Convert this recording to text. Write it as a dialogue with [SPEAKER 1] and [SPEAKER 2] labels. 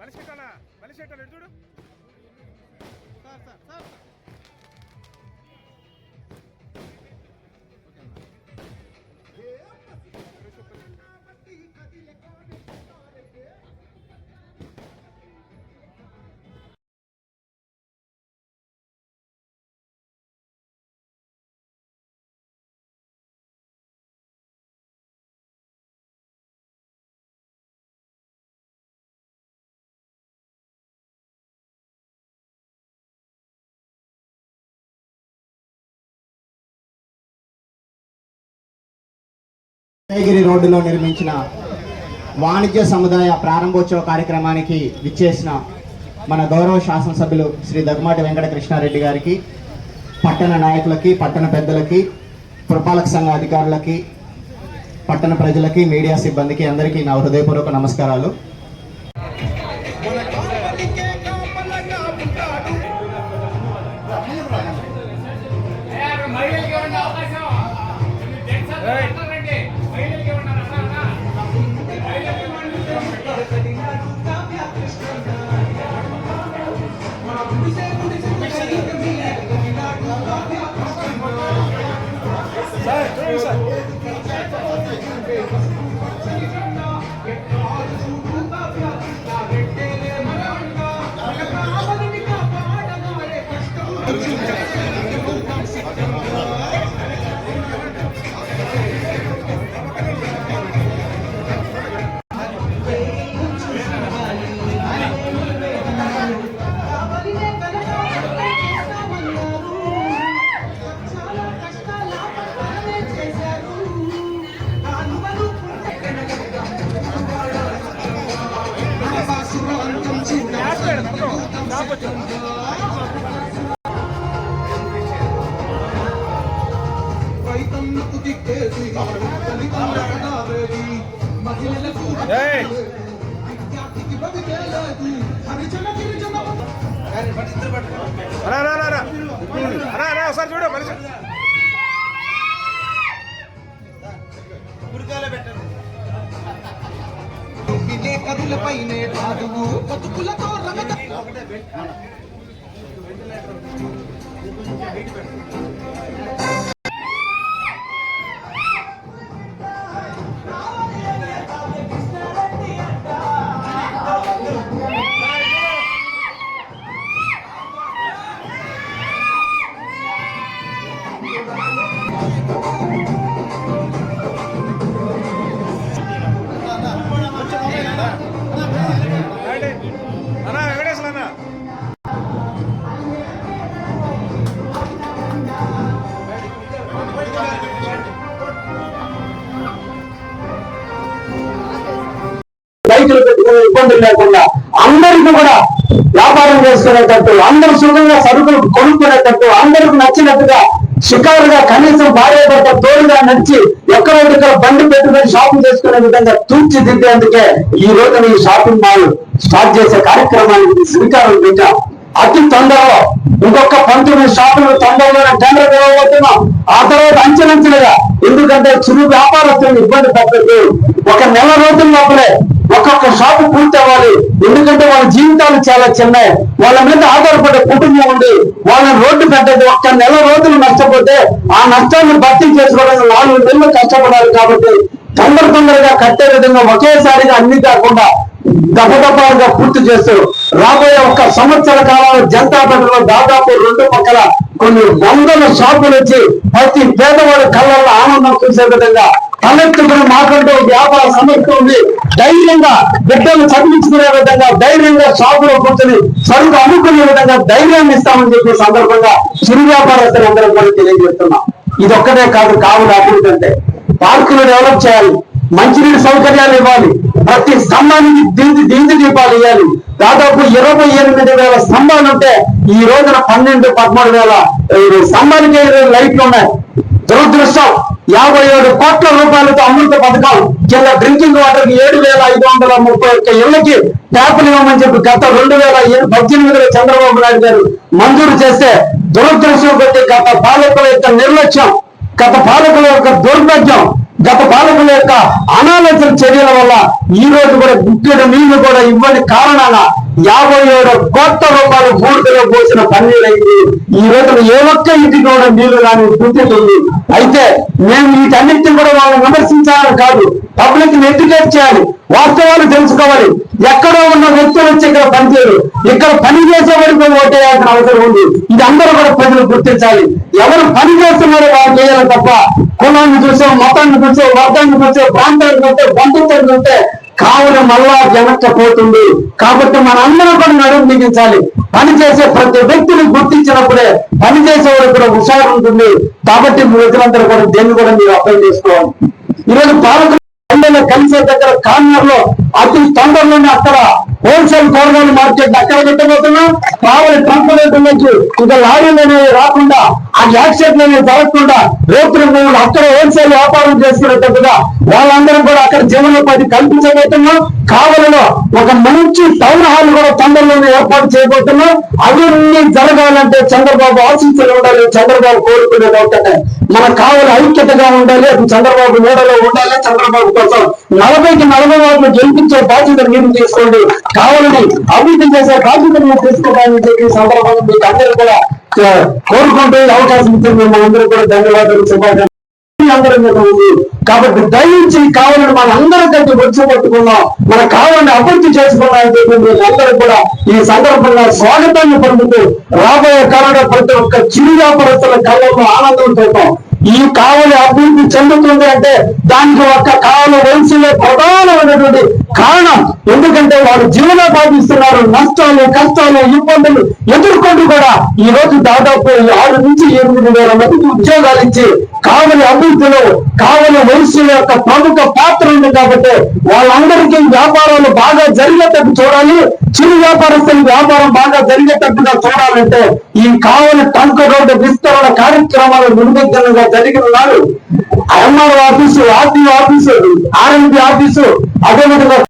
[SPEAKER 1] మనిషి పెట్టాలా మనిషి పెట్టాలి సార్ సార్.
[SPEAKER 2] ఉదయగిరి రోడ్డులో నిర్మించిన వాణిజ్య సముదాయ ప్రారంభోత్సవ కార్యక్రమానికి విచ్చేసిన మన గౌరవ శాసనసభ్యులు శ్రీ దగ్గమాటి వెంకట కృష్ణారెడ్డి గారికి పట్టణ నాయకులకి పట్టణ పెద్దలకి పురపాలక సంఘ అధికారులకి పట్టణ ప్రజలకి మీడియా సిబ్బందికి అందరికీ నా హృదయపూర్వక నమస్కారాలు.
[SPEAKER 1] 歩くと。
[SPEAKER 3] రైతన్నకు దిక్కేది తల్లిదండ్రులకి మహిళలకు
[SPEAKER 1] ఏయ్!
[SPEAKER 3] విద్యార్థికి బతికే లేదు హరిజన గిరిజన
[SPEAKER 1] రా రా రా రా రా ఒకసారి చూడు మనిషి
[SPEAKER 3] బతుకులతో
[SPEAKER 4] రైతులకు ఇబ్బందులు లేకుండా అందరికీ కూడా వ్యాపారం చేసుకునేటట్టు అందరూ సుఖంగా సరుకులు కొనుక్కునేటట్టు అందరికి నచ్చినట్టుగా షికారుగా కనీసం భార్య భర్త తోడుగా నడిచి ఎక్కడ ఇక్కడ బండి పెట్టుకుని షాపింగ్ చేసుకునే విధంగా తీర్చిదిద్దేందుకే ఈ రోజున ఈ షాపింగ్ మాల్ స్టార్ట్ చేసే కార్యక్రమానికి శ్రీకారం పెట్టాం అతి తొందరలో ఇంకొక పంతొమ్మిది షాపులు తొందరలోనే టెండర్ ఇవ్వబోతున్నాం. ఆ తర్వాత అంచెలంచెలుగా ఎందుకంటే చిరు వ్యాపారస్తులను ఇబ్బంది పెట్టద్దు. ఒక నెల రోజుల లోపలే షాపు పూర్తి అవ్వాలి. ఎందుకంటే వాళ్ళ జీవితాలు చాలా చిన్నాయి వాళ్ళ మీద ఆధారపడే కుటుంబం ఉంది. వాళ్ళని రోడ్డు పెట్టదు ఒక్క నెల రోజులు నష్టపోతే ఆ నష్టాన్ని భర్తీ చేసుకోవడానికి నాలుగు నెలలు కష్టపడాలి కాబట్టి తొందర తొందరగా కట్టే విధంగా ఒకేసారిగా అన్ని కాకుండా దపదపాలుగా పూర్తి చేస్తూ రాబోయే ఒక సంవత్సర కాలంలో జనతా పార్టీలో దాదాపు రెండు పక్కల కొన్ని వందల షాపులు వచ్చి ప్రతి పేదవాడి కళ్ళల్లో ఆనందం చూసే విధంగా తలెత్తుకుని మాకంటూ వ్యాపార సమస్య ఉంది. ధైర్యంగా బిడ్డలు చదివించుకునే విధంగా ధైర్యంగా షాపులో కూర్చొని సరుకు అమ్ముకునే విధంగా ధైర్యాన్ని ఇస్తామని చెప్పే సందర్భంగా చిరు వ్యాపారస్తులందరం కూడా తెలియజేస్తున్నాం. ఇది ఒక్కటే కాదు కావులు అభివృద్ధి అంటే పార్కులు డెవలప్ చేయాలి మంచినీటి సౌకర్యాలు ఇవ్వాలి ప్రతి స్తంభానికి దీంది దీంది దీపాలు ఇవ్వాలి. దాదాపు ఇరవై ఎనిమిది వేల స్తంభాలు ఉంటే ఈ రోజున పన్నెండు పదమూడు వేల ఈ స్తంభానికి ఇరవై లైట్లు ఉన్నాయి. దురదృష్టం. యాభై ఏడు కోట్ల రూపాయలతో అమృత పథకం కింద డ్రింకింగ్ వాటర్కి ఏడు వేల ఐదు వందల ముప్పై ఒక్క ఇళ్ళకి ట్యాపులు ఇవ్వమని చెప్పి గత రెండు వేల పద్దెనిమిదిలో చంద్రబాబు నాయుడు గారు మంజూరు చేస్తే దురదృష్టం కొద్ది గత పాలకుల యొక్క నిర్లక్ష్యం గత పాలకుల యొక్క దౌర్భాగ్యం గత పాలకుల యొక్క అనాలోచన చర్యల వల్ల ఈ రోజు కూడా గుట్టెడు నీళ్ళు కూడా ఇవ్వని కారణాల యాభై ఏడు కోట్ల రూపాయలు బూడిదలో పోసిన పన్నీరైంది ఈ రోజున ఏ ఒక్క ఇంటికి కూడా నీళ్ళు రాని స్థితి అయితే మేము వీటన్నిటిని కూడా వాళ్ళని విమర్శించాలని కాదు పబ్లిక్ని ఎడ్యుకేట్ చేయాలి. వాస్తవాలు తెలుసుకోవాలి. ఎక్కడో ఉన్న వ్యక్తులు వచ్చి ఇక్కడ పనిచేయరు. ఇక్కడ పని చేసేవాడికి ఓటేయాల్సిన అవసరం ఉంది. ఇది అందరూ కూడా ప్రజలు గుర్తించాలి. ఎవరు పని చేస్తున్నారో వాళ్ళు చేయాలి తప్ప కులాన్ని చూసే మతాన్ని చూసే వర్గాన్ని చూసే ప్రాంతాన్ని చూస్తే బంధుత్వం చూస్తే కావున మళ్ళా వెనక్కపోతుంది కాబట్టి మన అందరం కూడా నడుము బిగించాలి. పని చేసే ప్రతి వ్యక్తిని గుర్తించినప్పుడే పనిచేసేవాడు కూడా హుషారు ఉంటుంది. కాబట్టి మీ వ్యక్తులందరూ కూడా దేన్ని కూడా మీరు అర్థం చేసుకోవాలి. ఈరోజు పాలకులు ఎమ్మెల్యే కన్సర్ దగ్గర కార్నర్లో అతి తొందరలోనే అక్కడ హోల్సేల్ కూరగాయల మార్కెట్ అక్కడ పెట్టబోతున్నాం. కావలి నుంచి ఇంకా లారీలు అనేవి రాకుండా ఆ యాక్సిడెంట్ అనేవి జరగకుండా రేపు మేము అక్కడ హోల్సేల్ వ్యాపారం చేసుకునేటట్టుగా వాళ్ళందరూ కూడా అక్కడ జీవనోపాధి కల్పించబోతున్నాం. కావలిలో ఒక మంచి టౌన్ హాల్ కూడా తొందరలోనే ఏర్పాటు చేయబోతున్నాం. అవన్నీ జరగాలంటే చంద్రబాబు ఆశీస్సులు ఉండాలి చంద్రబాబు కోరుకునేది ఒకటే. మన కావలి ఐక్యతగా ఉండాలి అది చంద్రబాబు నీడలో ఉండాలి చంద్రబాబు కోసం నలభైకి నలభై వాళ్ళు గెలిపించే బాధ్యత మీరు తీసుకోండి. కావాలని అభివృద్ధి చేసే బాధ్యత మీరు తీసుకోవాలని చెప్పి సందర్భంగా మీకు అందరూ కూడా కోరుకుంటే అవకాశం ఇచ్చింది మిమ్మల్ని అందరూ కూడా ధన్యవాదాలు శుభాకాంక్షలు. అందరం ఉంది. కాబట్టి దయించి కావాలని మన అందరం కలిసి వచ్చి పట్టుకున్నాం. మన కావాలని అభివృద్ధి చేసుకున్నామని అందరూ కూడా ఈ సందర్భంగా స్వాగతాన్ని పొందుతూ రాబోయే కాలంలో ప్రతి ఒక్క చిరు వ్యాపారస్తుల కళ్ళల్లో ఆనందం చూద్దాం. ఈ కావలి అభివృద్ధి చెందుతుంది అంటే దానికి ఒక్క కావలి వయసులో ప్రధానమైనటువంటి కారణం. ఎందుకంటే వారు జీవనోపాధిస్తున్నారు నష్టాలు కష్టాలు ఇబ్బందులు ఎదుర్కొంటూ కూడా ఈ రోజు దాదాపు ఆరు నుంచి ఎనిమిది వేల మందికి ఉద్యోగాలు ఇచ్చి కావలి అభివృద్ధిలో కావలి వయస్సుల యొక్క ప్రముఖ పాత్ర ఉంది కాబట్టి వాళ్ళందరికీ వ్యాపారాలు బాగా జరిగేటట్టు చూడాలి. చిరు వ్యాపారస్తుల వ్యాపారం బాగా జరిగేటట్టుగా చూడాలంటే ఈ కావలి టంక రోడ్డు విస్తరణ కార్యక్రమాలు నిర్విఘ్నంగా జరిగిన నాడు MR office RTO office RMP office అదేవిధంగా